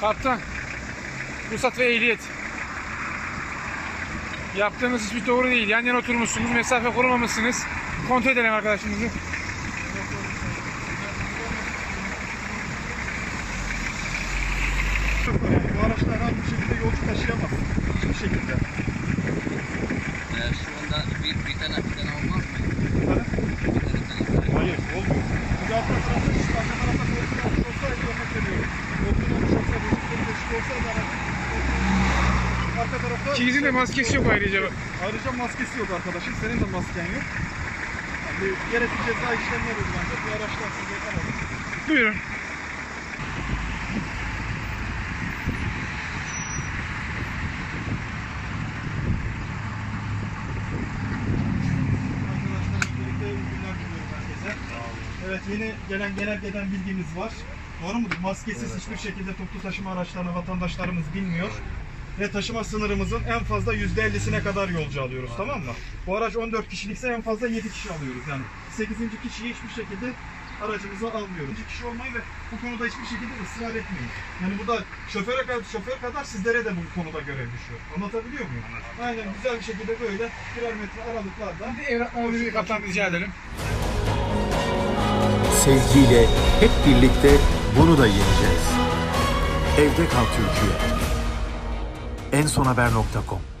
Kaptan. Ruhsat ve ehliyet. Yaptığınız hiçbir doğru değil. Yan yana oturmuşsunuz. Mesafe korumamışsınız. Kontrol edelim arkadaşımızı. Bu araçlar herhangi bir şekilde yolcu taşıyamaz. Hiçbir şekilde. Ee, şu anda bir, bir tane bir tane olmaz mı? Efendim? Bir tane tane. Hayır, olmuyor. Çünkü arka tarafta şu arka tarafta koltuğun olmuş olsaydı örnek veriyorum. Koltuğun olmuş olsa, bozukluğun geçik olsaydı araç. Arka tarafta... İkinizin de maskesi yok ayrıca. Ayrıca maskesi yok arkadaşım. Senin de masken yok. Yani gerekli ceza işlemler uygulanacak. Bu araçlar size yapamadım. Buyurun. Evet yeni gelen genelgeden bilgimiz var. Doğru mudur? Maskesiz hiçbir şekilde toplu taşıma araçlarına vatandaşlarımız binmiyor. Ve taşıma sınırımızın en fazla %50'sine kadar yolcu alıyoruz tamam mı? Bu araç 14 kişilikse en fazla 7 kişi alıyoruz yani. 8. kişiyi hiçbir şekilde aracımıza almıyoruz. 2 kişi olmayı ve bu konuda hiçbir şekilde ısrar etmeyin. Yani bu da şoföre kadar, şoför kadar sizlere de bu konuda görev düşüyor. Anlatabiliyor muyum? Aynen güzel bir şekilde böyle birer metre aralıklarla Evraklarınızı bir kaptan rica edelim. Sevgiyle hep birlikte bunu da yeneceğiz. Evde kal Türkiye. ensonhaber.com